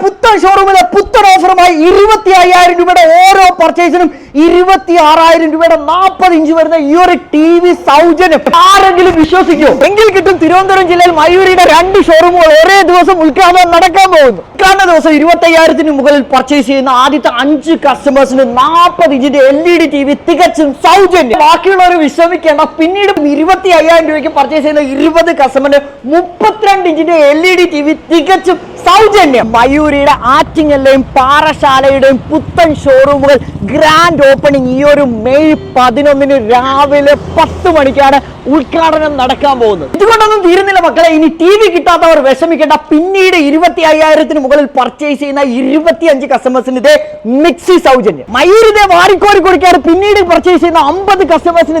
പുത്തൻ ഷോറൂമിലെ ഓഫറുമായി ഇരുപത്തി അയ്യായിരം രൂപയുടെ ഓരോ പർച്ചേസിനും ഇരുപത്തി ആറായിരം രൂപയുടെ നാൽപ്പത് ഇഞ്ച് വരുന്ന ഈ ഒരു ടി വി സൗജന്യം. ആരെങ്കിലും വിശ്വസിക്കും? എങ്കിൽ കിട്ടും തിരുവനന്തപുരം ജില്ലയിൽ മയൂരിയുടെ രണ്ട് ഷോറൂമുകൾ ഒരേ ദിവസം ഉദ്ഘാടനം നടക്കാൻ പോകുന്നു. ഉദ്ഘാടന ദിവസം ഇരുപത്തി അയ്യായിരത്തിന് മുകളിൽ പർച്ചേസ് ചെയ്യുന്ന ആദ്യത്തെ അഞ്ച് കസ്റ്റമേഴ്സിന് നാൽപ്പത് ഇഞ്ചിന്റെ L E D T V തികച്ചും സൗജന്യം. ബാക്കിയുള്ളവർ വിശ്രമിക്കേണ്ട. പിന്നീട് ഇരുപത്തി അയ്യായിരം രൂപയ്ക്ക് പർച്ചേസ് ചെയ്യുന്ന ഇരുപത് കസ്റ്റമറിന് മുപ്പത്തിരണ്ട് ഇഞ്ചിന്റെ L E D T V തികച്ചും സൗജന്യം. മയൂരിയുടെ ആറ്റിങ്ങലിലെയും പാറശാലയുടെയും പുത്തൻ ഷോറൂമുകൾ ഗ്രാൻഡ് ഓപ്പണിംഗ് ഈ ഒരു മെയ് പതിനൊന്നിന് രാവിലെ പത്ത് മണിക്കാണ് ഉദ്ഘാടനം നടക്കാൻ പോകുന്നത്. ഇതുകൊണ്ടൊന്നും തീരുന്നില്ല മക്കളെ. ഇനി ടി വി കിട്ടാത്തവർ വിഷമിക്കേണ്ട. പിന്നീട് ഇരുപത്തി അയ്യായിരത്തിന് മുകളിൽ പർച്ചേസ് ചെയ്യുന്ന ഇരുപത്തി അഞ്ച് കസ്റ്റമേഴ്സിന് ഇതേ മിക്സി സൗജന്യം. മയൂരിതെ വാരിക്കോരി കൊടുക്കാറ് പിന്നീട് പർച്ചേസ് ചെയ്യുന്ന അമ്പത് കസ്റ്റമേഴ്സിന്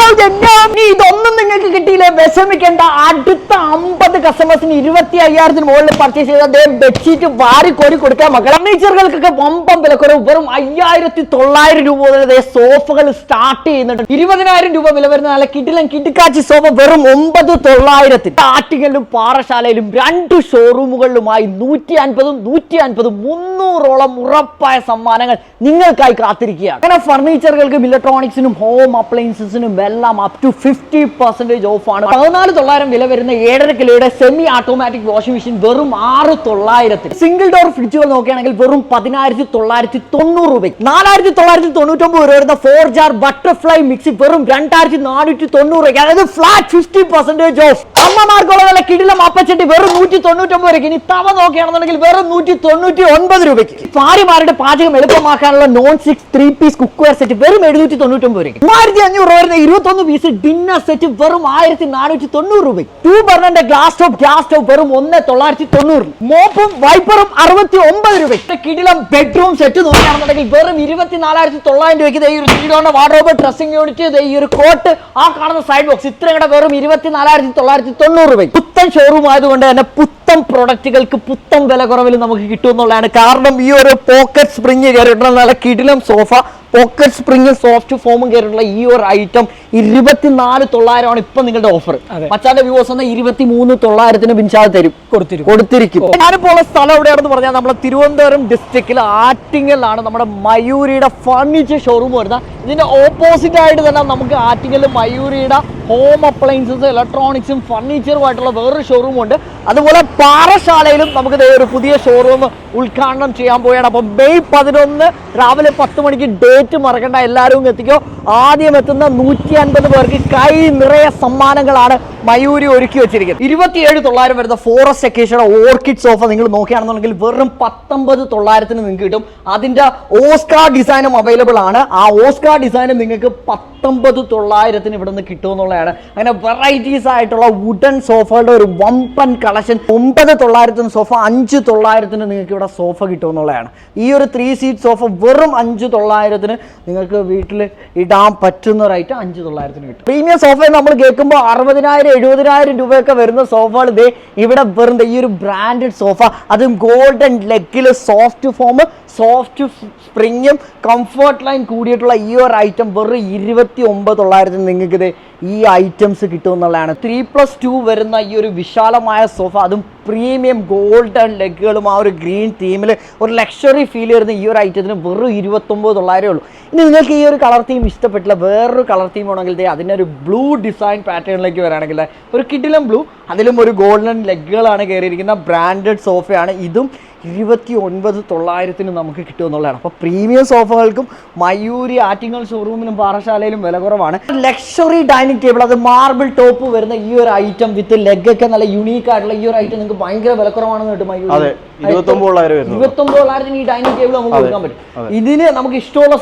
സൗജന്യം. ഇതൊന്നും നിങ്ങൾക്ക് കിട്ടിയില്ലേ. വിഷമിക്കേണ്ട. അടുത്ത അമ്പത് കസ്റ്റമേഴ്സിന് ഇരുപത്തി അയ്യായിരത്തിന് മുകളിൽ പർച്ചേസ് ചെയ്ത ബെഡ്ഷീറ്റ് വാരിക്കോരി കൊടുക്കാൻ മക്കൾ ഫർണിച്ചറുകൾക്കൊക്കെ വമ്പം വിലക്കുറവ്. വെറും അയ്യായിരത്തി തൊള്ളായിരം രൂപ മുതൽ സോഫകൾ സ്റ്റാർട്ട് ചെയ്യുന്നുണ്ട്. ഇരുപതിനായിരം രൂപ വില വരുന്ന നല്ല കിടിലൻ കിടുക്കാച്ചി സോഫ വെറും ഒമ്പത് തൊള്ളായിരത്തിൽ ആറ്റിങ്ങലിലും പാറശാലയിലും രണ്ട് ഷോറൂമുകളിലുമായി നൂറ്റി അൻപതും നൂറ്റി അൻപതും മുന്നൂറോളം ഉറപ്പായ സമ്മാനങ്ങൾ നിങ്ങൾക്കായി കാത്തിരിക്കുകയാണ്. അങ്ങനെ ഫർണിച്ചറുകൾക്കും ഇലക്ട്രോണിക്സിനും ഹോം അപ്ലയൻസസിനും എല്ലാം up to fifty percentage off ആണ്. പതിനാല് തൊള്ളായിരം വില വരുന്ന ഏഴര കിലോയുടെ സെമി ഓട്ടോമാറ്റിക് വാഷിംഗ് മെഷീൻ വെറും ആറ് തൊള്ളായിരത്തിൽ സിംഗിൾ ഡോർ ഫ്രിഡ്ജുകൾ നോക്കുകയാണെങ്കിൽ വെറും പതിനായിരത്തി തൊള്ളായിരത്തി തൊണ്ണൂറ് രൂപയ്ക്ക്. നാലായിരത്തി തൊള്ളായിരത്തി തൊണ്ണൂറ്റൊമ്പത് രൂപ വരുന്ന ഫോർ ജാർ ബട്ടർഫ്ലൈ മിക്സി വെറും രണ്ടായിരത്തി നാനൂറ്റി തൊണ്ണൂറ് രൂപയ്ക്ക്. അതായത് ഫ്ലാറ്റ് ഫിഫ്റ്റി പെർസെന്റേജ് ഓഫ് അമ്മമാർക്കുള്ള വില കിടിലം അപ്പച്ചട്ടി വെറും നൂറ്റി തൊണ്ണൂറ്റൊമ്പത് രൂപയ്ക്ക്. ഇനി തവ നോക്കുകയാണെന്നുണ്ടെങ്കിൽ വെറും നൂറ്റി തൊണ്ണൂറ്റി ഒൻപത് രൂപയ്ക്ക്. ഭാര്യമാരുടെ പാചകം എളുപ്പമാക്കാനുള്ള non six three piece cookware set വെറും എഴുന്നൂറ്റി തൊണ്ണൂറ്റൊമ്പത് രൂപയ്ക്ക്. മൂവായിരത്തി അഞ്ഞൂറ് രൂപ വരുന്ന ഇരുപത്തൊന്ന് പീസ് ഡിന്നർ സെറ്റ് വെറും ആയിരത്തി നാനൂറ്റി തൊണ്ണൂറ് രൂപയ്ക്ക് ടൂ ബർണറിന്റെ ഗ്ലാസ് ടോപ്പ് ഗ്യാസ് ടോപ്പ് വെറും ഒന്ന് തൊള്ളായിരത്തി തൊണ്ണൂറ് മോപ്പും വൈപ്പറും അറുപത്തി ഒമ്പത് രൂപയ്ക്ക്. കിടിലം ബെഡ്റൂം സെറ്റ് നോക്കുകയാണെന്നുണ്ടെങ്കിൽ വെറും ഇരുപത്തിനാലായിരത്തി തൊള്ളായിരം രൂപയ്ക്ക് ഈ ഒരു ത്രീഡോന്റെ വാർഡ്രോബ് ഡ്രസ്സിംഗ് യൂണിറ്റ് ഈ ഒരു കോട്ട് ആ കാണുന്ന സൈഡ് ബോക്സ് ഇത്രയും കൂടെ വെറും ഇരുപത്തിനാലായിരത്തി തൊള്ളായിരത്തി തൊണ്ണൂറ് രൂപയ്ക്ക്. പുത്തൻ ഷോറൂം ആയതുകൊണ്ട് തന്നെ പുത്തൻ പ്രൊഡക്റ്റുകൾക്ക് പുത്തൻ വില കുറവിൽ നമുക്ക് കിട്ടുമെന്നുള്ളതാണ്. കാരണം ഈ ഒരു പോക്കറ്റ് സ്പ്രിങ് കയറിയിട്ടുള്ള നല്ല കിടിലം സോഫ പോക്കറ്റ് സ്പ്രിങ്ങും സോഫ്റ്റ് ഫോമും കയറിയിട്ടുള്ള ഈ ഒരു ഐറ്റം ഇരുപത്തിനാല് തൊള്ളായിരമാണ് ഇപ്പൊ നിങ്ങളുടെ ഓഫർ. മച്ചാന്റെ വ്യൂസ് വന്ന ഇരുപത്തി മൂന്ന് തൊള്ളായിരത്തിന് പിൻചാതെ തരും. കൊടുത്തിരിക്കും. കൊടുത്തിരിക്കും. ഞാനിപ്പോൾ ഉള്ള സ്ഥലം എവിടെയാണെന്ന് പറഞ്ഞാൽ നമ്മുടെ തിരുവനന്തപുരം ഡിസ്ട്രിക്റ്റിൽ ആറ്റിങ്ങലിലാണ് നമ്മുടെ മയൂരിയുടെ ഫർണിച്ചർ ഷോറൂം വരുന്നത്. ഇതിന്റെ ഓപ്പോസിറ്റ് ആയിട്ട് തന്നെ നമുക്ക് ആറ്റിങ്ങൽ മയൂരിയുടെ ഹോം അപ്ലയൻസസ് ഇലക്ട്രോണിക്സും ഫർണിച്ചറുമായിട്ടുള്ള വേറൊരു ഷോറൂം ഉണ്ട്. അതുപോലെ പാറശാലയിലും നമുക്ക് ഒരു പുതിയ ഷോറൂം ഉദ്ഘാടനം ചെയ്യാൻ പോവുകയാണ്. അപ്പം മെയ് പതിനൊന്ന് രാവിലെ പത്ത് മണിക്ക് ഡേറ്റ് മറക്കണ്ട എല്ലാവരും എത്തിക്കോ. ആദ്യം എത്തുന്ന നൂറ്റി അൻപത് പേർക്ക് കൈ നിറയെ സമ്മാനങ്ങളാണ് മയൂരി ഒരുക്കി വെച്ചിരിക്കുന്നത്. ഇരുപത്തിയേഴ് തൊള്ളായിരം വരുന്ന ഫോറസ്റ്റ് എക്കേഷയുടെ ഓർക്കിഡ് സോഫ നിങ്ങൾ നോക്കുകയാണെന്നുണ്ടെങ്കിൽ വെറും പത്തൊമ്പത് തൊള്ളായിരത്തിന് നിങ്ങൾക്ക് കിട്ടും. അതിന്റെ ഓസ്കാർ ഡിസൈനും അവൈലബിൾ ആണ്. ആ ഓസ്കാർ ഡിസൈനും നിങ്ങൾക്ക് പത്തൊമ്പത് തൊള്ളായിരത്തിന് ഇവിടെ നിന്ന് കിട്ടുമെന്നുള്ളതാണ്. അങ്ങനെ വെറൈറ്റീസ് ആയിട്ടുള്ള വുഡൻ സോഫകളുടെ ഒരു വമ്പൻ കളക്ഷൻ ഒമ്പത് തൊള്ളായിരത്തിന് സോഫ അഞ്ച് തൊള്ളായിരത്തിന് നിങ്ങൾക്ക് ഇവിടെ സോഫ കിട്ടുമെന്നുള്ളതാണ്. ഈ ഒരു ത്രീ സീറ്റ് സോഫ വെറും അഞ്ച് തൊള്ളായിരത്തിന് നിങ്ങൾക്ക് വീട്ടിൽ ഇടാൻ പറ്റുന്ന ഒരു ഐറ്റം അഞ്ച് തൊള്ളായിരത്തിന് കിട്ടും. പ്രീമിയം സോഫ നമ്മൾ കേൾക്കുമ്പോൾ അറുപതിനായിരം എഴുപതിനായിരം രൂപയൊക്കെ വരുന്ന സോഫകൾ ഇതേ ഇവിടെ വെറും ഈ ഒരു ബ്രാൻഡഡ് സോഫ അതും ഗോൾഡൻ ലെഗിൽ സോഫ്റ്റ് ഫോം സോഫ്റ്റ് സ്പ്രിങ്ങും കംഫർട്ട് ലൈൻ കൂടിയിട്ടുള്ള ഈ ഒരു ഐറ്റം വെറും ഇരുപത്തി ഒമ്പത് തൊള്ളായിരത്തിന് നിങ്ങൾക്ക് ഈ ഐറ്റംസ് കിട്ടുമെന്നുള്ളതാണ് ത്രീ പ്ലസ് ടു വരുന്ന ഈ ഒരു വിശാലമായ സോഫ അതും പ്രീമിയം ഗോൾഡൻ ലെഗുകളും ആ ഒരു ഗ്രീൻ തീമിൽ ഒരു ലക്ഷറി ഫീൽ വരുന്ന ഈ ഒരു ഐറ്റത്തിന് വെറും ഇരുപത്തൊമ്പത് തൊള്ളായിരമേ ഉള്ളൂ. ഇനി നിങ്ങൾക്ക് ഈ ഒരു കളർ തീം ഇഷ്ടപ്പെട്ടില്ല വേറൊരു കളർ തീം ആണെങ്കിൽ അതിന്റെ ഒരു ബ്ലൂ ഡിസൈൻ പാറ്റേണിലേക്ക് വരാണെങ്കിൽ ഒരു കിഡിലും ബ്ലൂ അതിലും ഒരു ഗോൾഡൻ ലെഗുകളാണ് കയറിയിരിക്കുന്ന ബ്രാൻഡഡ് സോഫയാണ് ഇതും ഇരുപത്തി ഒൻപത് തൊള്ളായിരത്തിന് നമുക്ക് കിട്ടുമെന്നുള്ളതാണ് അപ്പോൾ പ്രീമിയം സോഫകൾക്കും മയൂരി ആറ്റിങ്ങൽ ഷോറൂമിലും പാറശാലയിലും വില കുറവാണ്. ലക്ഷറി ഡൈനിങ് ടേബിൾ അത് മാർബിൾ ടോപ്പ് വരുന്ന ഈ ഒരു ഐറ്റം വിത്ത് ലെഗ് ഒക്കെ നല്ല യുണീക്ക് ആയിട്ടുള്ള ഈ ഒരു ഐറ്റം നിങ്ങൾക്ക് ഭയങ്കര വിലക്കുറവാണെന്ന് കിട്ടും മയൂരി അതെ ഇരുപത്തി ഒമ്പതിനായിരം വരുന്നത് ഈ ഡൈനിങ് ടേബിൾ നമുക്ക് കൊടുക്കാൻ പറ്റും. ഇതിന് നമുക്ക് ഇഷ്ടമുള്ള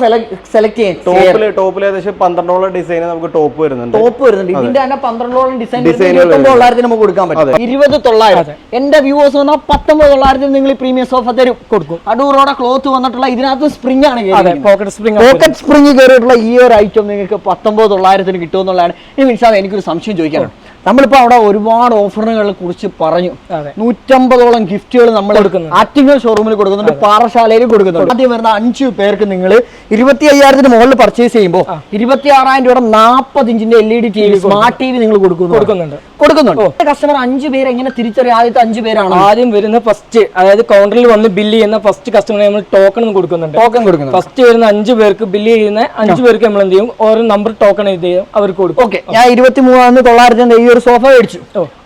സെലക്ട് ചെയ്യാം. ടോപ്പിൽ ടോപ്പിൽ ഏകദേശം പന്ത്രണ്ടോളം ഡിസൈൻ നമുക്ക് ടോപ്പ് വരുന്നുണ്ട്. ടോപ്പ് വരുന്നുണ്ട്. ഇതിന്റെ തന്നെ പന്ത്രണ്ടോളം ഡിസൈൻ Design കൾ ഇരുപത്തൊമ്പത് നമുക്ക് കൊടുക്കാൻ പറ്റും. ഇരുപത് തൊള്ളായിരം. എന്റെ വ്യൂവേഴ്സ് വന്നാൽ പത്തൊമ്പത് തൊള്ളായിരത്തിന് നിങ്ങൾ പ്രീമിയം സോഫ തരും. കൊടുക്കും. അടൂറോടെ ക്ലോത്ത് വന്നിട്ടുള്ള ഇതിനകത്ത് സ്പ്രിംഗ് ആണ് അതെ പോക്കറ്റ് സ്പ്രിംഗ് പോക്കറ്റ് സ്പ്രിംഗ് കയറിയിട്ടുള്ള ഈ ഒരു ഐറ്റം നിങ്ങൾക്ക് പത്തൊമ്പത് തൊള്ളായിരത്തിന് കിട്ടുമെന്നുള്ളതാണ് ഇനി മിൻസാദ് എനിക്കൊരു സംശയം ചോദിക്കാനുണ്ട്. നമ്മളിപ്പോ അവിടെ ഒരുപാട് ഓഫറുകളെ കുറിച്ച് പറഞ്ഞു. നൂറ്റമ്പതോളം ഗിഫ്റ്റുകൾ നമ്മൾ കൊടുക്കുന്നു ആറ്റിങ്ങൽ ഷോറൂമിൽ കൊടുക്കുന്നുണ്ട് പാറശാലയിൽ കൊടുക്കുന്നുണ്ട്. ആദ്യം വരുന്ന അഞ്ചു പേർക്ക് നിങ്ങൾ ഇരുപത്തി അയ്യായിരത്തിന് മുകളിൽ പർച്ചേസ് ചെയ്യുമ്പോൾ ഇരുപത്തി ആറായിരം രൂപയുടെ നാൽപ്പത് ഇഞ്ചിന്റെ L E D T V smart T V നിങ്ങൾ കൊടുക്കുന്നു കൊടുക്കുന്നുണ്ട്? കൊടുക്കുന്നുണ്ട്. കസ്റ്റമർ അഞ്ചു പേര് എങ്ങനെ തിരിച്ചറിയാം? ആദ്യത്തെ അഞ്ചു പേരാണ്? ആദ്യം വരുന്ന ഫസ്റ്റ് അതായത് കൗണ്ടറിൽ വന്ന് ബില്ല് ചെയ്യുന്ന ഫസ്റ്റ് കസ്റ്റമറിന് നമ്മൾ ടോക്കൺ കൊടുക്കുന്നുണ്ട്. ടോക്കൺ കൊടുക്കുന്നു ഫസ്റ്റ് വരുന്ന അഞ്ചു പേർക്ക് ബില്ല് ചെയ്യുന്ന അഞ്ചു പേർക്ക് നമ്മൾ എന്ത് ചെയ്യും? ഓരോ നമ്പർ ടോക്കൺ ചെയ്യും അവർക്ക് കൊടുക്കും. ഓക്കെ ഞാൻ ഇരുപത്തി മൂന്നാന്ന് തൊള്ളായിരത്തി ഒരു സോഫ മേടിച്ചു.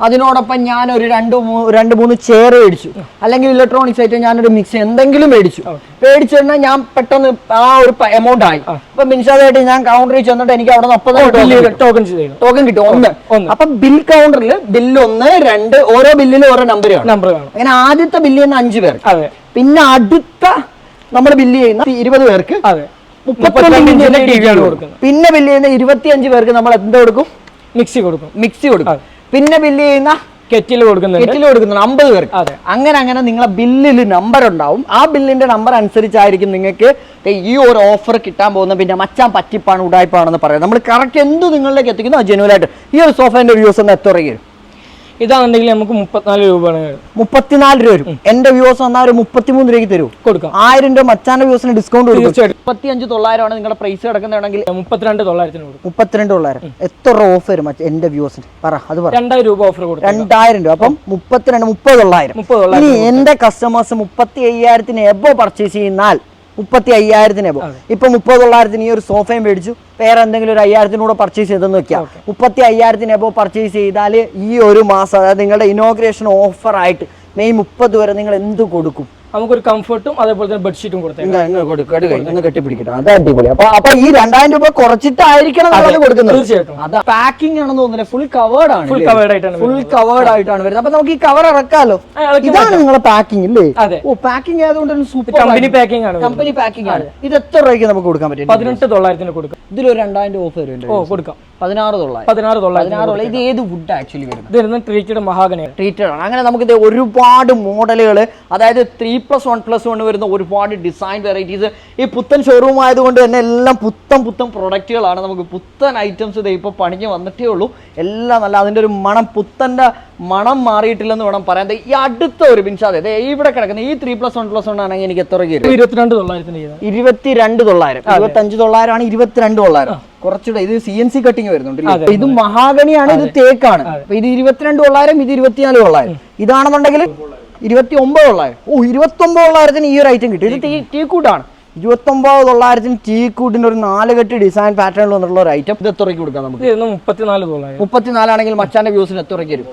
അതിനോടൊപ്പം ഞാൻ ഒരു രണ്ട് രണ്ട് മൂന്ന് ചെയർ മേടിച്ചു. അല്ലെങ്കിൽ ഇലക്ട്രോണിക്സ് ആയിട്ട് ഞാനൊരു മിക്സ് എന്തെങ്കിലും മേടിച്ചു. മേടിച്ചു കഴിഞ്ഞാൽ ഞാൻ പെട്ടെന്ന് ആ ഒരു എമൗണ്ട് ആയി. അപ്പൊ മിൻസാദായിട്ട് ഞാൻ കൗണ്ടറിൽ ചെന്നിട്ട് എനിക്ക് അവിടെ നിന്ന് ടോക്കൺ ടോക്കൺ കിട്ടും. ഒന്ന്. ഒന്ന്. അപ്പൊ ബിൽ കൗണ്ടറിൽ ബില്ല് ഒന്ന് രണ്ട് ഓരോ ബില്ലിലും ഓരോ നമ്പർ നമ്പർ അങ്ങനെ ആദ്യത്തെ ബില്ല് ചെയ്യുന്ന അഞ്ചു പേർ. പിന്നെ അടുത്ത നമ്മൾ ബില്ല് ചെയ്യുന്ന ഇരുപത് പേർക്ക് മുപ്പത്തിരണ്ട് പിന്നെ ബില്ല് ചെയ്യുന്ന ഇരുപത്തിയഞ്ച് പേർക്ക് നമ്മൾ എന്ത് കൊടുക്കും? മിക്സി കൊടുക്കും. മിക്സി കൊടുക്കും. പിന്നെ ബില്ല് ചെയ്യുന്ന കെറ്റിൽ കൊടുക്കുന്നുണ്ട്. കെറ്റിൽ കൊടുക്കുന്നത് അമ്പത് പേർക്ക്. അങ്ങനെ അങ്ങനെ നിങ്ങളെ ബില്ലിൽ നമ്പർ ഉണ്ടാവും. ആ ബില്ലിന്റെ നമ്പർ അനുസരിച്ചായിരിക്കും നിങ്ങൾക്ക് ഈ ഒരു ഓഫർ കിട്ടാൻ പോകുന്ന പിന്നെ മച്ചാൻ പറ്റിപ്പാണ് ഉടായ്പാണെന്ന് പറയാം. നമ്മൾ കറക്റ്റ് എന്ത് നിങ്ങളിലേക്ക് എത്തിക്കുന്നു ജനുവലായിട്ട് ഈ ഒരു സോഫേന്റെ വ്യൂസ് ഒന്ന് എത്ര വരും ഇതാണെന്നുണ്ടെങ്കിൽ നമുക്ക് മുപ്പത്തിനാല് രൂപയാണ് മുപ്പത്തിനാല് രൂപ വരും. എന്റെ വ്യൂസ് വന്നാൽ ഒരു മുപ്പത്തിമൂന്ന് രൂപയ്ക്ക് തരും. കൊടുക്കാം. ആയിരം രൂപ മച്ചാന്റെ വ്യൂസിന് ഡിസ്കൗണ്ട് കൊടുക്കും. തീർച്ചയായിട്ടും. മുപ്പത്തി അഞ്ച് തൊള്ളായിരമാണ് നിങ്ങളുടെ പ്രൈസ് കിടക്കുന്നതാണെങ്കിൽ മുപ്പത്തിരണ്ട് തൊള്ളായിരത്തിന് കൊടുക്കും. മുപ്പത്തിരണ്ട് തൊള്ളായിരം. എത്ര രൂപ ഓഫ് വരും എന്റെ വ്യൂസിന്? പറ അത് പറ. രണ്ടായിരം രൂപ ഓഫർ കൊടുക്കും. രണ്ടായിരം രൂപ. അപ്പം മുപ്പത്തിരണ്ട് മുപ്പത് തൊള്ളായിരം. മുപ്പത് തൊള്ളായിരം എന്റെ കസ്റ്റമേഴ്സ് മുപ്പത്തി അയ്യായിരത്തിന് എബോ പർച്ചേസ് ചെയ്യുന്നാൽ മുപ്പത്തി അയ്യായിരത്തിന് എബോ ഇപ്പൊ മുപ്പത് തൊള്ളായിരത്തിന് ഈ ഒരു സോഫയും മേടിച്ചു. വേറെ എന്തെങ്കിലും ഒരു അയ്യായിരത്തിനൂടെ പർച്ചേസ് ചെയ്തെന്ന് വെക്കാം. മുപ്പത്തി അയ്യായിരത്തിന് എബോ പർച്ചേസ് ചെയ്താൽ ഈ ഒരു മാസം അതായത് നിങ്ങളുടെ ഇനോഗ്രേഷൻ ഓഫർ ആയിട്ട് മെയ് മുപ്പത് വരെ നിങ്ങൾ എന്ത് കൊടുക്കും? നമുക്കൊരു കംഫർട്ടും അതേപോലെ തന്നെ ബെഡ്ഷീറ്റും കൊടുത്തേക്കാം. കെട്ടിപ്പിടിക്കട്ടെ. അത് അടിപൊളി. അപ്പൊ അപ്പൊ ഈ രണ്ടായിരം രൂപ കുറച്ചിട്ടായിരിക്കണം കൊടുക്കുന്നത്. തീർച്ചയായിട്ടും. അതാ പാക്കിംഗ് ആണെന്ന് തോന്നുന്നില്ല ഫുൾ കവേർഡ് ആണ് ഫുൾ കവേർഡ് ആയിട്ടാണ് ഫുൾ കവേർഡ് ആയിട്ടാണ് വരുന്നത്. അപ്പൊ നമുക്ക് ഈ കവർ ഇറക്കാലോ? ഇതാണ് നിങ്ങളെ പാക്കിംഗ് അല്ലേ ഓ പാക്കിംഗ് ആയതുകൊണ്ട് സൂപ്പർ കമ്പനി പാക്കിംഗ് ആണ് കമ്പനി പാക്കിംഗ് ആണ്. ഇത് എത്ര രൂപയ്ക്ക് നമുക്ക് കൊടുക്കാൻ പറ്റും? പതിനെട്ട് തൊള്ളായിരത്തിന് കൊടുക്കും. ഇതിലൊരു രണ്ടായിരം ഓഫ് വരുന്നുണ്ട്. ഓ കൊടുക്കാം. പതിനാറ് തൊള്ളായിരം. പതിനാറ് തൊള്ളായിരം. ഇത് ഏത് വുഡ് ആക്ച്വലി വരുന്നത്? ഇത് ട്രീറ്റഡ് മഹാഗണി ട്രീറ്റഡ് ആണ്. അങ്ങനെ നമുക്ക് ഇത് ഒരുപാട് മോഡലുകൾ അതായത് three plus one plus one വരുന്ന ഒരുപാട് ഡിസൈൻ വെറൈറ്റീസ് ഈ പുത്തൻ ഷോറൂം ആയതുകൊണ്ട് തന്നെ എല്ലാം പുത്തൻ പുത്തൻ പ്രൊഡക്റ്റുകളാണ് നമുക്ക് പുത്തൻ ഐറ്റംസ് ഇത് ഇപ്പോൾ പണിഞ്ഞ് വന്നിട്ടേ ഉള്ളൂ. എല്ലാം നല്ല അതിന്റെ ഒരു മണം പുത്തന്റെ മണം മാറിയിട്ടില്ലെന്ന് വേണം പറയാൻ. ഈ അടുത്ത ഒരു ബിൻഷാദ് അതെ ഇവിടെ കിടക്കുന്ന ഈ three plus one plus one ആണെങ്കിൽ എനിക്ക് എത്ര രൂപ ഇരുപത്തിരണ്ട് തൊള്ളായിരത്തിന് ഇരുപത്തിരണ്ട് തൊള്ളായിരം. ഇരുപത്തഞ്ച് തൊള്ളായിരം ആണ് ഇരുപത്തിരണ്ട് തൊള്ളായിരം. കുറച്ചുകൂടെ ഇത് സി എൻ സി കട്ടിങ് വരുന്നുണ്ട് ഇത് മഹാഗണിയാണ് ഇത് തേക്കാണ്. ഇത് ഇരുപത്തിരണ്ട് തൊള്ളായിരം ഇത് ഇരുപത്തിനാല് തൊള്ളായിരം. ഇതാണെന്നുണ്ടെങ്കിൽ ഇരുപത്തി ഒമ്പത് തൊള്ളായിരം ഓ ഇരുപത്തി ഒമ്പത് തൊള്ളായിരത്തിന് ഈ ഒരു ഐറ്റം കിട്ടും. ഇത് ടീ ടീ കൂട്ടാണ് ഇരുപത്തി ഒമ്പത് തൊള്ളായിരത്തിന് ടീ കൂട്ടിന്റെ ഒരു നാല് കെട്ട് ഡിസൈൻ പാറ്റേണിൽ വന്നിട്ടുള്ള ഒരു ഐറ്റം ഇത് എത്ര കൊടുക്കാം നമുക്ക്? മുപ്പത്തിനാല് തൊള്ളായിരം മുപ്പത്തിനാലാണെങ്കിൽ മച്ചാന്റെ വ്യൂസിന് എത്ര വരും?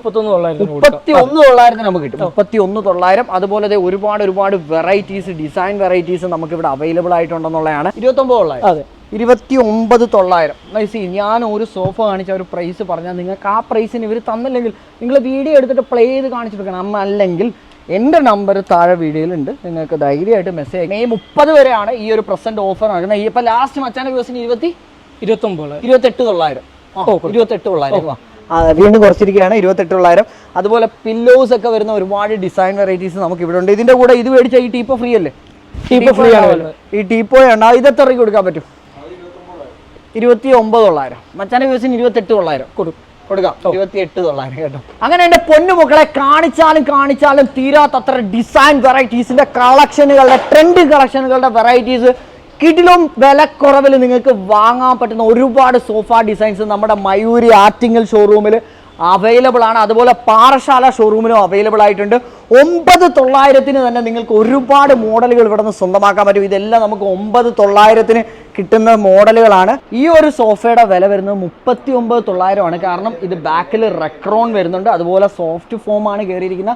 മുപ്പത്തി ഒന്ന് തൊള്ളായിരത്തിന് നമുക്ക് കിട്ടും. മുപ്പത്തി ഒന്ന് തൊള്ളായിരം അതുപോലെ ദേ ഒരുപാട് ഒരുപാട് വെറൈറ്റീസ് ഡിസൈൻ വെറൈറ്റീസ് നമുക്ക് ഇവിടെ അവൈലബിൾ ആയിട്ടുണ്ടെന്നുള്ളതാണ്. ഇരുപത്തൊമ്പത് തൊള്ളായിരം അതെ. ഇരുപത്തി ഒമ്പത് തൊള്ളായിരം നൈസി ഞാൻ ഒരു സോഫ കാണിച്ച ഒരു പ്രൈസ് പറഞ്ഞാൽ നിങ്ങൾക്ക് ആ പ്രൈസിന് ഇവർ തന്നില്ലെങ്കിൽ നിങ്ങൾ വീഡിയോ എടുത്തിട്ട് പ്ലേ ചെയ്ത് കാണിച്ചെടുക്കണം അമ്മ അല്ലെങ്കിൽ എന്റെ നമ്പർ താഴെ വീഡിയോയിലുണ്ട്. നിങ്ങൾക്ക് ധൈര്യമായിട്ട് മെസ്സേജ് മെയ് മുപ്പത് വരെയാണ് ഈ ഒരു പ്രസന്റ് ഓഫർ നടക്കുന്നത്. ഈ ഇപ്പം ലാസ്റ്റ് മച്ചാന്റെ ദിവസം ഇരുപത്തി? ഇരുപത്തൊമ്പത്. ഇരുപത്തെട്ട് തൊള്ളായിരം. ഓ, ഇരുപത്തെട്ട് തൊള്ളായിരം. വീണ്ടും കുറച്ചിരിക്കുകയാണ്. ഇരുപത്തെട്ട് തൊള്ളായിരം. അതുപോലെ പില്ലോസ് ഒക്കെ വരുന്ന ഒരുപാട് ഡിസൈൻ വെറൈറ്റീസ് നമുക്ക് ഇവിടെ ഉണ്ട്. ഇതിന്റെ കൂടെ ഇത് മേടിച്ച ഈ ടീപ്പോ ഫ്രീ അല്ലേ? ടീപ്പോ ഫ്രീ ആണ് ഈ ടീപ്പോ ആണ്. ഇത് എത്ര കൊടുക്കാൻ പറ്റും? ഇരുപത്തി ഒമ്പത് തൊള്ളായിരം. മച്ചാനെ ദിവസം ഇരുപത്തെട്ട് തൊള്ളായിരം. കൊടുക്കും കൊടുക്കാം. ഇരുപത്തി എട്ട് തൊള്ളായിരം കേട്ടോ. അങ്ങനെ എന്റെ പൊന്നു മക്കളെ കാണിച്ചാലും കാണിച്ചാലും തീരാത്തത്ര ഡിസൈൻ വെറൈറ്റീസിന്റെ കളക്ഷനുകളുടെ ട്രെൻഡ് കളക്ഷനുകളുടെ വെറൈറ്റീസ് കിടിലും വിലക്കുറവിൽ നിങ്ങൾക്ക് വാങ്ങാൻ പറ്റുന്ന ഒരുപാട് സോഫ ഡിസൈൻസ് നമ്മുടെ മയൂരി ആറ്റിങ്ങൽ ഷോറൂമിൽ അവൈലബിൾ ആണ്. അതുപോലെ പാറശാല ഷോറൂമിലും അവൈലബിൾ ആയിട്ടുണ്ട്. ഒമ്പത് തൊള്ളായിരത്തിന് തന്നെ നിങ്ങൾക്ക് ഒരുപാട് മോഡലുകൾ ഇവിടെ നിന്ന് സ്വന്തമാക്കാൻ പറ്റും. ഇതെല്ലാം നമുക്ക് ഒമ്പത് തൊള്ളായിരത്തിന് കിട്ടുന്ന മോഡലുകളാണ്. ഈ ഒരു സോഫയുടെ വില വരുന്നത് മുപ്പത്തി ഒമ്പത് തൊള്ളായിരമാണ് കാരണം ഇത് ബാക്കിൽ റെക്രോൺ വരുന്നുണ്ട്. അതുപോലെ സോഫ്റ്റ് ഫോം ആണ് കയറിയിരിക്കുന്ന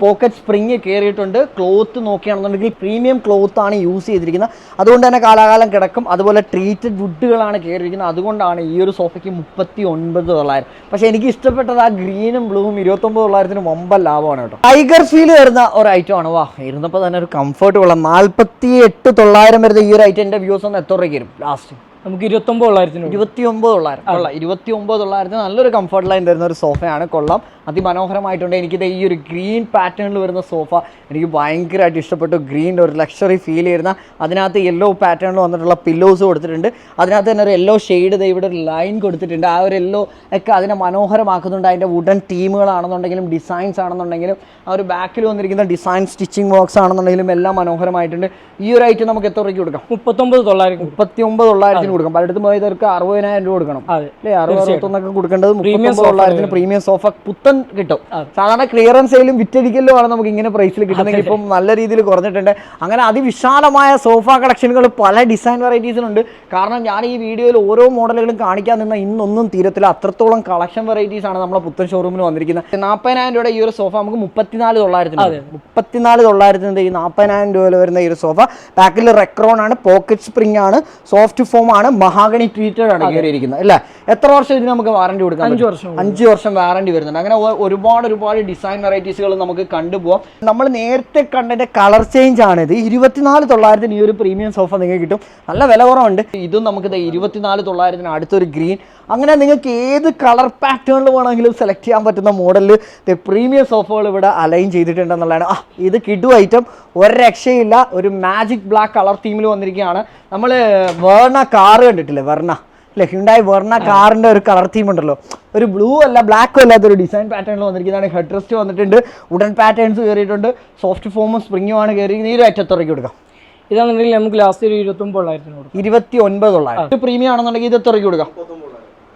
പോക്കറ്റ് സ്പ്രിങ് കയറിയിട്ടുണ്ട് ക്ലോത്ത് നോക്കുകയാണെന്നുണ്ടെങ്കിൽ പ്രീമിയം ക്ലോത്ത് ആണ് യൂസ് ചെയ്തിരിക്കുന്നത്. അതുകൊണ്ട് തന്നെ കാലാകാലം കിടക്കും. അതുപോലെ ട്രീറ്റഡ് വുഡുകളാണ് കയറിയിരിക്കുന്നത് അതുകൊണ്ടാണ് ഈ ഒരു സോഫയ്ക്ക് മുപ്പത്തി ഒൻപത് തൊള്ളായിരം. പക്ഷേ എനിക്ക് ഇഷ്ടപ്പെട്ടത് ആ ഗ്രീനും ബ്ലൂവും ഇരുപത്തൊമ്പത് തൊള്ളായിരത്തിന് വമ്പൻ ലാഭമാണ് കേട്ടോ. ടൈഗർ ഫീൽ വരുന്ന ഒരു ഐറ്റം ആണ്. വാ ഇരുന്നപ്പോൾ തന്നെ ഒരു കംഫർട്ട് കൊള്ളാം നാൽപ്പത്തി എട്ട് തൊള്ളായിരം വരുന്ന ഈ ഒരു ഐറ്റം എന്റെ വ്യൂസ് ഒന്ന് എത്ര രൂപയ്ക്ക് വരും? ലാസ്റ്റ് നമുക്ക് ഇരുപത്തൊമ്പത് തൊള്ളായിരത്തിന്. ഇരുപത്തി ഒമ്പത് തൊള്ളായിരം കൊള്ളാം. ഇരുപത്തി ഒമ്പത് തൊള്ളായിരത്തിന് നല്ലൊരു കംഫർട്ട് ലൈൻ തരുന്ന ഒരു സോഫയാണ് കൊള്ളാം. അതിമനോഹരമായിട്ടുണ്ട്. എനിക്കിത് ഈ ഒരു ഗ്രീൻ പാറ്റേണിൽ വരുന്ന സോഫ എനിക്ക് ഭയങ്കരമായിട്ട് ഇഷ്ടപ്പെട്ടു. ഗ്രീൻ ഒരു ലക്ഷറി ഫീൽ ചെയ്യുന്ന അതിനകത്ത് യെല്ലോ പാറ്റേണിൽ വന്നിട്ടുള്ള പില്ലോസ് കൊടുത്തിട്ടുണ്ട്. അതിനകത്ത് തന്നെ ഒരു യെല്ലോ ഷെയ്ഡ് ഇവിടെ ഒരു ലൈൻ കൊടുത്തിട്ടുണ്ട്. ആ ഒരു യെല്ലോ ഒക്കെ അതിനെ മനോഹരമാക്കുന്നുണ്ട്. അതിന്റെ വുഡൻ ടീമുകളാണെന്നുണ്ടെങ്കിലും ഡിസൈൻസ് ആണെന്നുണ്ടെങ്കിലും ആ ഒരു ബാക്കിൽ വന്നിരിക്കുന്ന ഡിസൈൻ സ്റ്റിച്ചിങ് വർക്ക്സ് ആണെന്നുണ്ടെങ്കിലും എല്ലാം മനോഹരമായിട്ടുണ്ട്. ഈ ഒരു ഐറ്റം നമുക്ക് എത്ര രൂപയ്ക്ക് കൊടുക്കാം? മുപ്പത്തൊമ്പത് തൊള്ളായിരം. മുപ്പത്തി ഒമ്പത് തൊള്ളായിരത്തിന് കൊടുക്കാം പലയിടത്തും പോയവർക്ക് അറുപതിനായിരം രൂപ കൊടുക്കണം. അല്ലേ? അറുപത് അറുപത്തൊന്നൊക്കെ കൊടുക്കേണ്ടത് പ്രീമിയം തൊള്ളായിരത്തിന് പ്രീമിയം സോഫ പുത്തൻ കിട്ടും. സാധാരണ ക്ലിയറൻസ് സെയിലും വിറ്റഴിക്കലും ആണ് നമുക്ക് ഇങ്ങനെ പ്രൈസിൽ കിട്ടുന്നെങ്കിൽ ഇപ്പം നല്ല രീതിയിൽ കുറഞ്ഞിട്ടുണ്ട്. അങ്ങനെ അതിവിശാലമായ സോഫ കളക്ഷനുകൾ പല ഡിസൈൻ വെറൈറ്റീസിലുണ്ട് കാരണം ഞാൻ ഈ വീഡിയോയിൽ ഓരോ മോഡലുകളും കാണിക്കാൻ നിന്ന ഇന്നൊന്നും തീരത്തില്ല. അത്രത്തോളം കളക്ഷൻ വെറൈറ്റീസ് ആണ് നമ്മുടെ പുത്തൻ ഷോറൂമിൽ വന്നിരിക്കുന്നത്. നാൽപ്പതിനായിരം രൂപയുടെ ഈ ഒരു സോഫ നമുക്ക് മുപ്പത്തിനാല് തൊള്ളായിരത്തിന് മുപ്പത്തിനാല് തൊള്ളായിരത്തിന് ഈ നാൽപ്പതിനായിരം രൂപയിൽ വരുന്ന ഈ ഒരു സോഫ ബാക്കിൽ റെക്രോൺ ആണ് പോക്കറ്റ് സ്പ്രിംഗ് ആണ് സോഫ്റ്റ് ഫോം ആണ് മഹാഗണി ട്രീറ്റഡ് ആണ് കയറിയിരിക്കുന്നത് അല്ലേ? എത്ര വർഷം ഇതിന് നമുക്ക് വാറണ്ടി കൊടുക്കാം അഞ്ച് വർഷം അഞ്ച് വർഷം വാറണ്ടി വരുന്നുണ്ട്. അങ്ങനെ ഒരുപാട് ഒരുപാട് ഡിസൈൻ വെറൈറ്റീസുകൾ നമുക്ക് കണ്ടുപോകാം നമ്മൾ നേരത്തെ കണ്ടതിന്റെ കളർ ചേഞ്ച് ആണ് ഇത്. ഇരുപത്തിനാല് തൊള്ളായിരത്തിന് ഈ ഒരു പ്രീമിയം സോഫ നിങ്ങൾക്ക് കിട്ടും. നല്ല വില കുറവുണ്ട്. ഇതും നമുക്ക് ഇരുപത്തിനാല് തൊള്ളായിരത്തിന് അടുത്തൊരു ഗ്രീൻ അങ്ങനെ നിങ്ങൾക്ക് ഏത് കളർ പാറ്റേണിൽ വേണമെങ്കിലും സെലക്ട് ചെയ്യാൻ പറ്റുന്ന മോഡലിൽ പ്രീമിയം സോഫകൾ ഇവിടെ അലൈൻ ചെയ്തിട്ടുണ്ടെന്നുള്ളതാണ്. ആ ഇത് കിഡു ഐറ്റം. ഒരു രക്ഷയില്ല. ഒരു മാജിക് ബ്ലാക്ക് കളർ തീമിൽ വന്നിരിക്കുകയാണ്. നമ്മൾ വേർണ കാറ് കണ്ടിട്ടില്ലേ? വെർണ അല്ലേ? ഹ്യുണ്ടായി വെർണ കാറിന്റെ ഒരു കളർ തീം ഉണ്ടല്ലോ. ഒരു ബ്ലൂ അല്ല ബ്ലാക്കും അല്ലാത്ത ഒരു ഡിസൈൻ പാറ്റേണിൽ വന്നിരിക്കുന്നതാണ്. ഹെഡ് റെസ്റ്റ് വന്നിട്ടുണ്ട്. വുഡൻ പാറ്റേൺസ് കയറിയിട്ടുണ്ട് സോഫ്റ്റ് ഫോമും സ്പ്രിങ്ങുമാണ് കയറിയിരിക്കുന്നത് ഈ ഒരു അറ്റത്തുറക്കി കൊടുക്കാം? ഇതാണെന്നുണ്ടെങ്കിൽ നമുക്ക് ലാസ്റ്റ് ഒരു ഇരുപത്തൊമ്പത് തൊള്ളായിരത്തിന് കൊടുക്കാം. ഇരുപത്തി ഒൻപത് തൊള്ളായിരം പ്രീമിയം ആണെന്നുണ്ടെങ്കിൽ ഇത് തുറക്കി കൊടുക്കാം?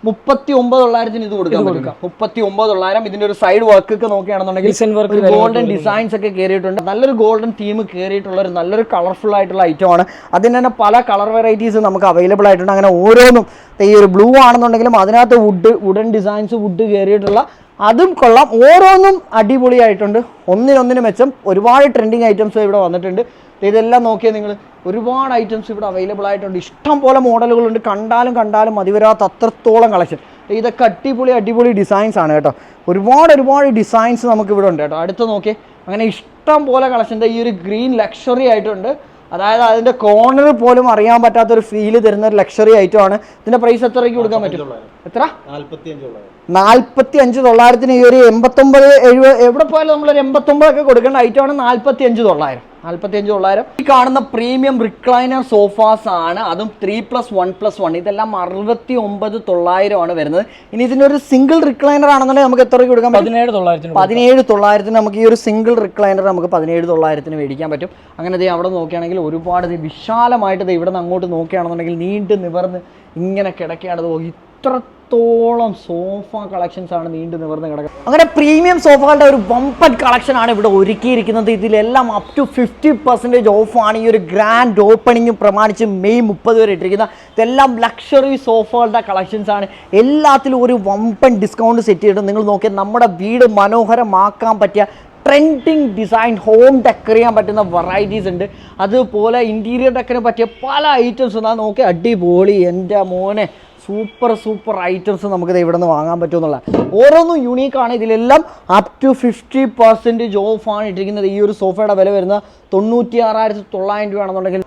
മുപ്പത്തി ഒമ്പത് തൊള്ളായിരത്തിന് ഇത് കൊടുക്കാൻ കൊടുക്കാം. മുപ്പത്തി ഒമ്പത് തൊള്ളായിരം ഇതിന്റെ ഒരു സൈഡ് വർക്ക് ഒക്കെ നോക്കുകയാണെന്നുണ്ടെങ്കിൽ ഗോൾഡൻ ഡിസൈൻസ് ഒക്കെ കയറിയിട്ടുണ്ട് നല്ലൊരു ഗോൾഡൻ തീം കയറിയിട്ടുള്ള ഒരു നല്ലൊരു കളർഫുൾ ആയിട്ടുള്ള ഐറ്റം ആണ്. അതിന് തന്നെ പല കളർ വെറൈറ്റീസ് നമുക്ക് അവൈലബിൾ ആയിട്ടുണ്ട്. അങ്ങനെ ഓരോന്നും. ഈ ഒരു ബ്ലൂ ആണെന്നുണ്ടെങ്കിലും അതിനകത്ത് വുഡ് വുഡൻ ഡിസൈൻസ് വുഡ് കയറിയിട്ടുള്ള അതും കൊള്ളാം. ഓരോന്നും അടിപൊളിയായിട്ടുണ്ട്. ഒന്നിനൊന്നിന് മെച്ചം ഒരുപാട് ട്രെൻഡിങ് ഐറ്റംസ് ഇവിടെ വന്നിട്ടുണ്ട്. ഇതെല്ലാം നോക്കിയാൽ നിങ്ങൾ ഒരുപാട് ഐറ്റംസ് ഇവിടെ അവൈലബിൾ ആയിട്ടുണ്ട്. ഇഷ്ടം പോലെ മോഡലുകളുണ്ട്. കണ്ടാലും കണ്ടാലും മതി വരാത്ത അത്രത്തോളം കളക്ഷൻ ഇതൊക്കെ അടിപൊളി അടിപൊളി ഡിസൈൻസ് ആണ് കേട്ടോ. ഒരുപാട് ഒരുപാട് ഡിസൈൻസ് നമുക്ക് ഇവിടെ ഉണ്ട് കേട്ടോ. അടുത്ത് നോക്കി അങ്ങനെ ഇഷ്ടം പോലെ കളക്ഷൻ ഈ ഒരു ഗ്രീൻ ലക്ഷറി ആയിട്ടുണ്ട്. അതായത് അതിന്റെ കോർണർ പോലും അറിയാൻ പറ്റാത്തൊരു ഫീൽ തരുന്ന ഒരു ലക്ഷറി ഐറ്റം ആണ്. ഇതിന്റെ പ്രൈസ് എത്രയ്ക്ക് കൊടുക്കാൻ പറ്റും? എത്ര? നാൽപ്പത്തി അഞ്ച് തൊള്ളായിരത്തിന് ഈ ഒരു എൺപത്തൊമ്പത് എഴുപത് എവിടെ പോയാലും നമ്മളൊരു എൺപത്തൊമ്പത് ഒക്കെ കൊടുക്കേണ്ട ഐറ്റമാണ് നാൽപ്പത്തി അഞ്ച് തൊള്ളായിരം. നാൽപ്പത്തി അഞ്ച് തൊള്ളായിരം. ഈ കാണുന്ന പ്രീമിയം റിക്ലൈനർ സോഫാസ് ആണ്. അതും three plus one plus one ഇതെല്ലാം അറുപത്തി ഒമ്പത് തൊള്ളായിരം ആണ് വരുന്നത്. ഇനി ഇതിനൊരു ഒരു സിംഗിൾ റിക്ലൈനർ ആണെന്നുണ്ടെങ്കിൽ നമുക്ക് എത്ര പറ്റും? പതിനേഴ് തൊള്ളായിരത്തിന് കൊടുക്കാം. പതിനേഴ് തൊള്ളായിരത്തിന് നമുക്ക് ഈ ഒരു സിംഗിൾ റിക്ലൈനർ നമുക്ക് പതിനേഴ് തൊള്ളായിരത്തിന് മേടിക്കാൻ പറ്റും. അങ്ങനെ ദേ അവിടെ നോക്കുകയാണെങ്കിൽ ഒരുപാട് വിശാലമായിട്ട് ഇവിടെ നിന്ന് അങ്ങോട്ട് നോക്കുകയാണെന്നുണ്ടെങ്കിൽ നീണ്ട് നിവർന്ന് ഇങ്ങനെ കിടക്കുകയാണ് ദോ ഇത്രത്തോളം സോഫ കളക്ഷൻസ് ആണ് നീണ്ടു നിവർന്ന് കിടക്കുന്നത് അങ്ങനെ പ്രീമിയം സോഫകളുടെ ഒരു വമ്പൻ കളക്ഷൻ ആണ് ഇവിടെ ഒരുക്കിയിരിക്കുന്നത്. ഇതിലെല്ലാം അപ് ടു ഫിഫ്റ്റി പെർസെന്റേജ് ഓഫാണ് ഈ ഒരു ഗ്രാൻഡ് ഓപ്പണിംഗ് പ്രമാണിച്ച് മെയ് മുപ്പത് വരെ ഇട്ടിരിക്കുന്നത്. ഇതെല്ലാം ലക്ഷറി സോഫകളുടെ കളക്ഷൻസ് ആണ്. എല്ലാത്തിലും ഒരു വമ്പൻ ഡിസ്കൗണ്ട് സെറ്റ് ചെയ്തിട്ട് നിങ്ങൾ നോക്കിയാൽ നമ്മുടെ വീട് മനോഹരമാക്കാൻ പറ്റിയ ട്രെൻഡിങ് ഡിസൈൻ ഹോം ഡെക്കർ ചെയ്യാൻ പറ്റുന്ന വെറൈറ്റീസ് ഉണ്ട്. അതുപോലെ ഇന്റീരിയർ ഡെക്കറിന് പറ്റിയ പല ഐറ്റംസ് എന്നാൽ നോക്കി അടിപൊളി എന്റെ മോനെ. സൂപ്പർ സൂപ്പർ ഐറ്റംസ് നമുക്ക് ഇവിടെ നിന്ന് വാങ്ങാൻ പറ്റുമെന്നുള്ള ഓരോന്നും യുണീക്കാണ് ഇതിലെല്ലാം അപ് ടു ഫിഫ്റ്റി പെർസെന്റേജ് ഓഫാണ് ഇട്ടിരിക്കുന്നത്. ഈ ഒരു സോഫയുടെ വില വരുന്നത് തൊണ്ണൂറ്റി ആറായിരത്തി തൊള്ളായിരം രൂപയാണെന്നുണ്ടെങ്കിൽ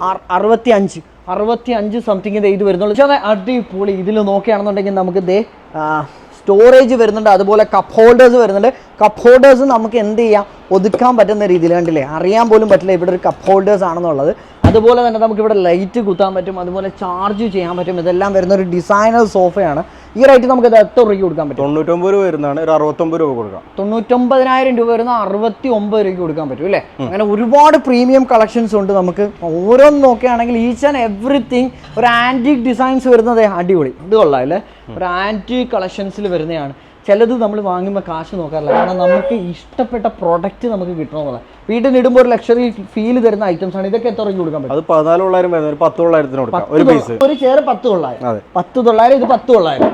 അറു- അറുപത്തി അഞ്ച് അറുപത്തി അഞ്ച് സംതിങ് ഇത് വരുന്നുള്ളൂ. പക്ഷേ അടിപൊളി ഇതിൽ നോക്കുകയാണെന്നുണ്ടെങ്കിൽ നമുക്ക് ദേ സ്റ്റോറേജ് വരുന്നുണ്ട്. അതുപോലെ കപ്പ് ഹോൾഡേഴ്സ് വരുന്നുണ്ട്. കപ്പ് ഹോൾഡേഴ്സ് നമുക്ക് എന്ത് ചെയ്യാം? ഒതുക്കാൻ പറ്റുന്ന രീതിയിൽ കണ്ടില്ലേ? അറിയാൻ പോലും പറ്റില്ല ഇവിടെ ഒരു കപ്പ് ഹോൾഡേഴ്സ് ആണെന്നുള്ളത്. അതുപോലെ തന്നെ നമുക്കിവിടെ ലൈറ്റ് കുത്താൻ പറ്റും അതുപോലെ ചാർജ് ചെയ്യാൻ പറ്റും. ഇതെല്ലാം വരുന്ന ഒരു ഡിസൈനർ സോഫയാണ് ഈ റേറ്റ് നമുക്ക് ഇത് എത്ര രൂപയ്ക്ക് കൊടുക്കാൻ പറ്റും? തൊണ്ണൂറ്റൊമ്പത് രൂപ വരുന്നതാണ്. ഒരു അറുപത്തൊമ്പത് രൂപ കൊടുക്കാം. തൊണ്ണൂറ്റൊമ്പതിനായിരം രൂപ വരുന്ന അറുപത്തി ഒമ്പത് രൂപയ്ക്ക് കൊടുക്കാൻ പറ്റും അല്ലേ? അങ്ങനെ ഒരുപാട് പ്രീമിയം കളക്ഷൻസ് ഉണ്ട് നമുക്ക്. ഓരോന്ന് നോക്കുകയാണെങ്കിൽ ഈച്ച് ആൻഡ് എവറിത്തിങ് ഒരു ആന്റിക് ഡിസൈൻസ് വരുന്നത് അടിപൊളി. ഇത് കൊള്ളാം അല്ലേ? ഒരു ആന്റിക് കളക്ഷൻസിൽ വരുന്നതാണ്. ചിലത് നമ്മൾ വാങ്ങുമ്പോൾ കാശ് നോക്കാറില്ല. കാരണം നമുക്ക് ഇഷ്ടപ്പെട്ട പ്രോഡക്റ്റ് നമുക്ക് കിട്ടണമെന്നുള്ള വീട്ടിൽ ഇടുമ്പോൾ ഒരു ലക്ഷറി ഫീൽ തരുന്ന ഐറ്റംസ് ആണ്. ഇതൊക്കെ എത്ര രൂപയ്ക്ക് കൊടുക്കാൻ പറ്റും അത് പതിനാല് തൊള്ളായിരം വരുന്നത് ഒരു പത്ത് തൊള്ളായിരത്തിന് ഒരു ചെയർ പത്ത് തൊള്ളായിരം. പത്ത് തൊള്ളായിരം ഇത് പത്ത് തൊള്ളായിരം.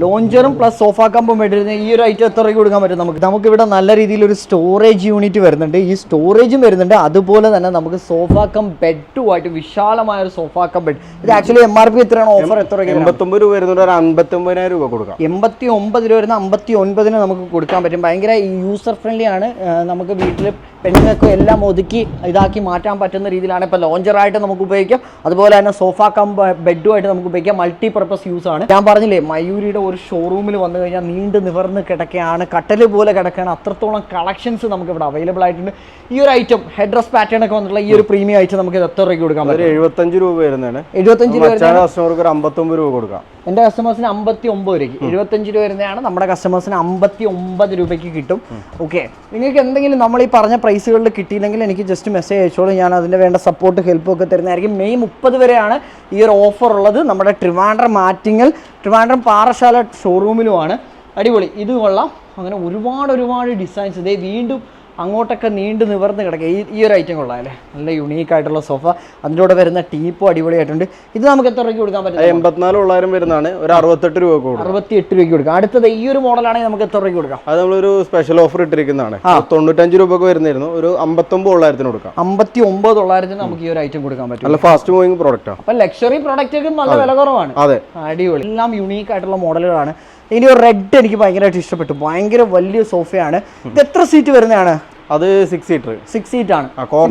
ലോഞ്ചറും പ്ലസ് സോഫ കമ്പും വേണ്ടിയിരുന്ന ഈ ഒരു ഐറ്റം എത്ര കൊടുക്കാൻ പറ്റും നമുക്ക്? നമുക്ക് ഇവിടെ നല്ല രീതിയിൽ ഒരു സ്റ്റോറേജ് യൂണിറ്റ് വരുന്നുണ്ട്. ഈ സ്റ്റോറേജും വരുന്നുണ്ട്. അതുപോലെ തന്നെ നമുക്ക് സോഫ കം ബെഡുമായിട്ട് വിശാലമായ ഒരു സോഫ കം ബെഡ് ഇത് ആക്ച്വലി എം ആർ പി എത്രയാണ്? ഓഫർ എത്ര എൺപത്തൊമ്പത് രൂപ വരുന്നുണ്ട്. ഒരു രൂപ കൊടുക്കാം. എൺപത്തി ഒമ്പത് രൂപ വരുന്ന അമ്പത്തി ഒൻപതിന് നമുക്ക് കൊടുക്കാൻ പറ്റും. ഭയങ്കര യൂസർ ഫ്രണ്ട്ലി ആണ്. നമുക്ക് വീട്ടിൽ പെണ്ണുങ്ങൾക്ക് എല്ലാം ഒതുക്കി ഇതാക്കി മാറ്റാൻ പറ്റുന്ന രീതിയിലാണ് ഇപ്പോൾ ലോഞ്ചറായിട്ട് നമുക്ക് ഉപയോഗിക്കാം. അതുപോലെ തന്നെ സോഫ കം ബെഡുമായിട്ട് നമുക്ക് ഉപയോഗിക്കാം. മൾട്ടി പർപ്പസ് യൂസ് ആണ്. ഞാൻ പറഞ്ഞില്ലേ മയൂരിയുടെ ഒരു ഷോറൂമിൽ വന്നു കഴിഞ്ഞാൽ നീണ്ട് നിവർന്ന് കിടക്കുകയാണ് കട്ടൽ പോലെ കിടക്കുകയാണ് അത്രത്തോളം കളക്ഷൻസ് നമുക്ക് ഇവിടെ അവൈലബിൾ ആയിട്ടുണ്ട്. ഈ ഒരു ഐറ്റം ഹെഡ് ഡ്രസ് പാറ്റേൺ ഒക്കെ വന്നിട്ടുള്ള ഈ ഒരു പ്രീമിയം ഐറ്റം നമുക്ക് എത്ര രൂപയ്ക്ക് കൊടുക്കാം ഒരു എഴുപത്തഞ്ച് രൂപ വരുന്നതാണ്. എഴുപത്തഞ്ച് രൂപ കസ്റ്റമർക്ക് ഒരു അമ്പത്തൊമ്പത് രൂപ കൊടുക്കാം. എന്റെ കസ്റ്റമേഴ്സിന് അമ്പത്തി ഒമ്പത് രൂപയ്ക്ക് എഴുപത്തഞ്ച് രൂപ വരുന്നതാണ് നമ്മുടെ കസ്റ്റമേഴ്സിന് അമ്പത്തി ഒമ്പത് രൂപയ്ക്ക് കിട്ടും. ഓക്കെ നിങ്ങൾക്ക് എന്തെങ്കിലും നമ്മൾ ഈ പറഞ്ഞ പ്രൈസുകളിൽ കിട്ടിയില്ലെങ്കിൽ എനിക്ക് ജസ്റ്റ് മെസ്സേജ് അയച്ചോളൂ. ഞാൻ അതിന്റെ വേണ്ട സപ്പോർട്ട് ഹെൽപ്പ് ഒക്കെ തരുന്നതായിരിക്കും. മെയ് മുപ്പത് വരെയാണ് ഈ ഒരു ഓഫർ ഉള്ളത്. നമ്മുടെ ട്രിവാൻഡ്രം മാറ്റിങ്ങൽ ട്രിവാൻഡ്രം പാറശാല ഷോറൂമിലുമാണ് അടിപൊളി. ഇത് കൊള്ളാം അങ്ങനെ ഒരുപാട് ഒരുപാട് ഡിസൈൻസ് ഇതേ വീണ്ടും അങ്ങോട്ടൊക്കെ നീണ്ടു നിവർന്ന് കിടക്കുക. ഈ ഈ ഒരു ഐറ്റം കൊള്ളാം അല്ലേ? നല്ല യുണീക്ക് ആയിട്ടുള്ള സോഫ അതിന്റെ വരുന്ന ടീപ്പും അടിപൊളിയായിട്ടുണ്ട്. ഇത് നമുക്ക് എത്ര രൂപയ്ക്ക് കൊടുക്കാൻ പറ്റും? എൺപത്തിനാല് തൊള്ളായിരം വരുന്നതാണ്. ഒരു അറുപത്തെട്ട് രൂപ കൊടുക്കും. അറുപത്തി എട്ട് രൂപയ്ക്ക് കൊടുക്കാം. അടുത്തത് ഈ ഒരു മോഡലാണെങ്കിൽ നമുക്ക് എത്ര രൂപയ്ക്ക് കൊടുക്കാം? അത് നമ്മളൊരു സ്പെഷ്യൽ ഓഫർ ഇട്ടിരിക്കുന്നതാണ്. തൊണ്ണൂറ്റഞ്ച് രൂപക്ക് വരുന്നിരുന്നു ഒരു അമ്പത്തൊമ്പത് ഉള്ളായിരത്തിന് കൊടുക്കാം. അമ്പത്തി ഒമ്പത് തൊള്ളായിരത്തിന് നമുക്ക് ഈ ഒരു ഐറ്റം കൊടുക്കാൻ പറ്റും. നല്ല ഫാസ്റ്റ് മൂവിങ് പ്രോഡക്റ്റ് ആണ് അപ്പൊ ലക്ഷറി പ്രോഡക്റ്റ് നല്ല വില കുറവാണ്. അതെ. അടിപൊളി. എല്ലാം യുണീക്ക് ആയിട്ടുള്ള മോഡലുകളാണ് ഇനി ഒരു റെഡ് എനിക്ക് ഭയങ്കരമായിട്ട് ഇഷ്ടപ്പെട്ടു. ഭയങ്കര വലിയ സോഫയാണ്. ഇത് എത്ര സീറ്റ് വരുന്നതാണ്? അത് സിക്സ് സീറ്റർ സിക്സ് സീറ്റ് ആണ്.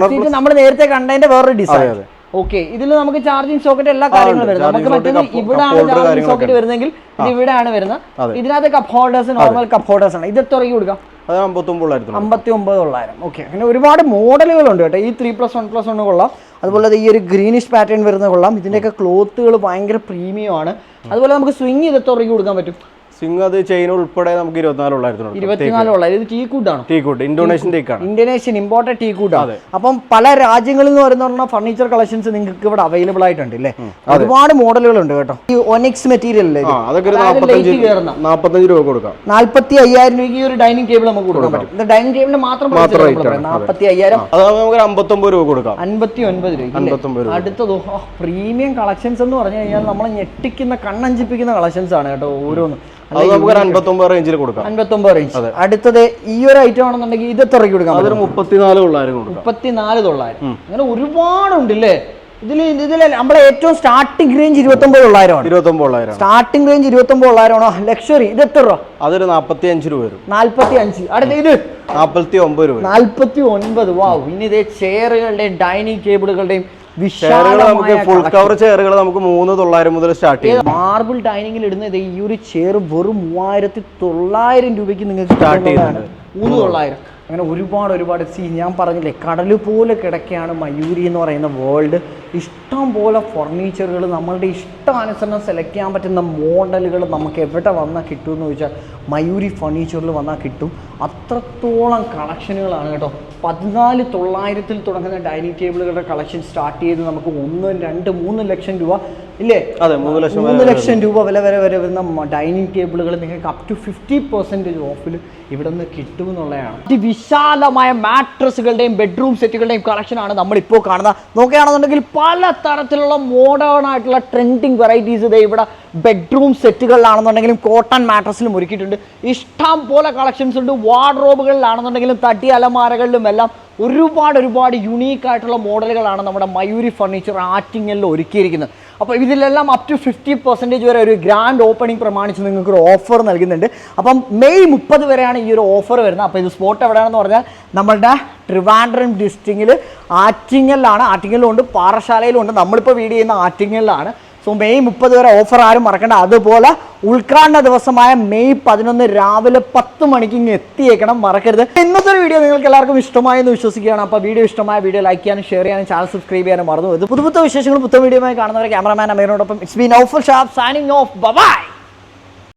സീറ്റ് നമ്മൾ നേരത്തെ കണ്ടതിന്റെ വേറൊരു ഡിസൈൻ. ഓക്കെ ഇതിൽ നമുക്ക് ചാർജിങ് സോക്കറ്റ് എല്ലാ കാര്യങ്ങളും വരുന്നത്. നമുക്ക് cup- ഇവിടെയാണ് ചാർജിങ് സോക്കറ്റ് വരുന്നെങ്കിൽ ഇത് ഇവിടെയാണ് വരുന്നത്. ഇതിനകത്ത് cup holders normal cup holders ആണ്. ഇത് എത്ര കൊടുക്കാം? അത് അമ്പത്തൊമ്പത് ഉള്ളായിരത്തിന് അമ്പത്തി ഒമ്പത് തൊള്ളായിരം. ഓക്കെ അങ്ങനെ ഒരുപാട് മോഡലുകളുണ്ട് കേട്ടോ. ഈ three plus one plus one കൊള്ളാം. അതുപോലെ ഈ ഒരു ഗ്രീനിഷ് പാറ്റേൺ വരുന്ന കൊള്ളാം. ഇതിന്റെയൊക്കെ ക്ലോത്തുകൾ ഭയങ്കര പ്രീമിയം ആണ്. അതുപോലെ നമുക്ക് സ്വിങ് ചെയ്ത് എത്ര രൂപയ്ക്ക് കൊടുക്കാൻ പറ്റും? സിംഗ് അത് ചൈന ഉൾപ്പെടെ നമുക്ക് ഇരുപത്തിനാല് ഉള്ളായിരത്തിന് കൊടുക്കാം ഇരുപത്തിനാല് തൊള്ളായിരം ഇത് ടീ കൂട്ടാണ് ടീ കൂട്ട് ഇന്തോനേഷ്യൻ ടീക്കാണ് ഇന്തോനേഷ്യൻ ഇമ്പോർട്ടഡ് ടീ കൂട്ടാണ് അപ്പം പല രാജ്യങ്ങളിൽ നിന്ന് വരുന്ന ഫർണിച്ചർ കളക്ഷൻസ് നിങ്ങൾക്ക് ഇവിടെ അവൈലബിൾ ആയിട്ടുണ്ട് അല്ലേ ഒരുപാട് മോഡലുകൾ ഉണ്ട് കേട്ടോ. ഈ ഒനിക്സ് മെറ്റീരിയൽ അല്ലേ അതൊക്കെ നാൽപ്പത്തഞ്ച് രൂപ കൊടുക്കാം. നാല്പത്തി അയ്യായിരം രൂപയ്ക്ക് ഈ ഒരു ഡൈനിങ് ടേബിൾ നമുക്ക് കൊടുക്കാൻ പറ്റും. ഡൈനിങ് ടേബിളിന് മാത്രം നാൽപ്പത്തി അയ്യായിരം നമുക്ക് അമ്പത്തൊമ്പത് രൂപ കൊടുക്കാം. അൻപത്തി ഒൻപത് രൂപ അടുത്ത രൂപ. അടുത്തത് പ്രീമിയം കളക്ഷൻസ് എന്ന് പറഞ്ഞു കഴിഞ്ഞാൽ നമ്മൾ ഞെട്ടിക്കുന്ന കണ്ണഞ്ചിപ്പിക്കുന്ന കളക്ഷൻസ് ആണ് കേട്ടോ ഓരോന്നും. റേഞ്ചിൽ കൊടുക്കാം. അൻപത്തൊമ്പത് റേഞ്ച് അടുത്തത് ഈ ഒരു ഐറ്റം ആണെന്നുണ്ടെങ്കിൽ ഇത് എത്ര രൂപയ്ക്ക് കൊടുക്കാം അതൊരു മുപ്പത്തിനാല് ഉള്ളായിരം കൊടുക്കാം. മുപ്പത്തിനാല് തൊള്ളായിരം അങ്ങനെ ഒരുപാടുണ്ട് അല്ലേ ഇതിൽ ഇതിൽ നമ്മളെ ഏറ്റവും സ്റ്റാർട്ടിംഗ് റേഞ്ച് ഇരുപത്തൊമ്പത് തൊള്ളായിരമാണ് ഇരുപത്തൊമ്പത് ഉള്ളായിരം സ്റ്റാർട്ടിംഗ് റേഞ്ച് ഇരുപത്തൊമ്പത് തൊള്ളായിരമാണോ ലക്ഷറി ഇത് എത്ര രൂപ? അതൊരു നാൽപ്പത്തി അഞ്ച് രൂപ വരും. നാൽപ്പത്തി അഞ്ച് അടുത്ത ഇത്? നാൽപ്പത്തി ഒമ്പത് രൂപ നാൽപ്പത്തി ഒൻപത് വാവ് ഇനി ഇതേ ചെയറുകളുടെയും ഡൈനിങ് ടേബിളുകളുടെയും നമുക്ക് ഫുൾ കവർ ചെയറുകൾ നമുക്ക് മൂന്ന് തൊള്ളായിരം മുതൽ സ്റ്റാർട്ട് ചെയ്യും മാർബിൾ ഡൈനിങ്ങിൽ ഇടുന്ന ഈ ഒരു ചെയർ വെറും മൂവായിരത്തി തൊള്ളായിരം രൂപയ്ക്ക് നിങ്ങൾക്ക് സ്റ്റാർട്ട് ചെയ്യുന്നുണ്ട്. മൂന്ന് തൊള്ളായിരം. അങ്ങനെ ഒരുപാട് ഒരുപാട് സീ ഞാൻ പറഞ്ഞില്ലേ കടൽ പോലെ കിടക്കുകയാണ് മയൂരി എന്ന് പറയുന്ന വേൾഡ് ഇഷ്ടം പോലെ ഫർണിച്ചറുകൾ നമ്മളുടെ ഇഷ്ടാനുസരണം സെലക്ട് ചെയ്യാൻ പറ്റുന്ന മോഡലുകൾ നമുക്ക് എവിടെ വന്നാൽ കിട്ടുമെന്ന് ചോദിച്ചാൽ മയൂരി ഫർണിച്ചറിൽ വന്നാൽ കിട്ടും. അത്രത്തോളം കളക്ഷനുകളാണ് കേട്ടോ. പതിനാല് തൊള്ളായിരത്തിൽ തുടങ്ങുന്ന ഡൈനിങ് ടേബിളുകളുടെ കളക്ഷൻ സ്റ്റാർട്ട് ചെയ്ത് നമുക്ക് ഒന്ന് രണ്ട് മൂന്ന് ലക്ഷം രൂപ ഇല്ലേ? അതെ മൂന്ന് ലക്ഷം മൂന്ന് ലക്ഷം രൂപ വില വരെ വരെ വരുന്ന ഡൈനിങ് ടേബിളുകൾ നിങ്ങൾക്ക് അപ് ടു ഫിഫ്റ്റി പെർസെന്റേജ് ഓഫിൽ ഇവിടെ നിന്ന് കിട്ടുമെന്നുള്ളതാണ് അതിവിശാലമായ മാട്രസുകളുടെയും ബെഡ്റൂം സെറ്റുകളുടെയും കളക്ഷനാണ് നമ്മളിപ്പോൾ കാണുന്നത്. നോക്കുകയാണെന്നുണ്ടെങ്കിൽ പല തരത്തിലുള്ള മോഡേൺ ആയിട്ടുള്ള ട്രെൻഡിങ് വെറൈറ്റീസ് ഇതേ ഇവിടെ ബെഡ്റൂം സെറ്റുകളിലാണെന്നുണ്ടെങ്കിലും കോട്ടൺ മാട്രസിലും ഒരുക്കിയിട്ടുണ്ട്. ഇഷ്ടം പോലെ കളക്ഷൻസ് ഉണ്ട്. വാർഡ്രോബുകളിലാണെന്നുണ്ടെങ്കിലും തട്ടി അലമാരകളിലും എല്ലാം ഒരുപാട് ഒരുപാട് യുണീക്ക് ആയിട്ടുള്ള മോഡലുകളാണ് നമ്മുടെ മയൂരി ഫർണിച്ചർ ആറ്റിങ്ങലിൽ ഒരുക്കിയിരിക്കുന്നത്. അപ്പോൾ ഇതിലെല്ലാം അപ് ടു ഫിഫ്റ്റി പെർസെന്റേജ് വരെ ഒരു ഗ്രാൻഡ് ഓപ്പണിംഗ് പ്രമാണിച്ച് നിങ്ങൾക്ക് ഒരു ഓഫർ നൽകുന്നുണ്ട്. അപ്പം മെയ് മുപ്പത് വരെയാണ് ഈ ഒരു ഓഫർ വരുന്നത്. അപ്പോൾ ഇത് സ്പോട്ട് എവിടെയാണെന്ന് പറഞ്ഞാൽ നമ്മളുടെ ട്രിവാൻഡ്രം ഡിസ്ട്രിക്റ്റിൽ ആറ്റിങ്ങലിലാണ്. ആറ്റിങ്ങലിലുണ്ട് പാറശാലയിലുണ്ട്. നമ്മളിപ്പോൾ വീഡിയോ ചെയ്യുന്ന ആറ്റിങ്ങലിലാണ്. സോ മെയ് മുപ്പത് വരെ ഓഫർ ആരും മറക്കണ്ട. അതുപോലെ ഉദ്ഘാടന ദിവസമായ മെയ് പതിനൊന്ന് രാവിലെ പത്ത് മണിക്ക് ഇങ്ങ് എത്തിയേക്കണം. മറക്കരുത്. ഇന്നത്തെ വീഡിയോ നിങ്ങൾക്ക് എല്ലാവർക്കും ഇഷ്ടമായെന്ന് വിശ്വസിക്കുകയാണ്. അപ്പോൾ വീഡിയോ ഇഷ്ടമായ വീഡിയോ ലൈക്ക് ചെയ്യാനും ഷെയർ ചെയ്യാനും ചാനൽ സബ്സ്ക്രൈബ് ചെയ്യാനും മറന്നു ഇത് പുതു പുത്ത വിശേഷങ്ങൾ പുത്ത വീഡിയോയുമായി കാണുന്നവരെ cameraman അമീറിനോടൊപ്പം. It's been offer shop signing off bye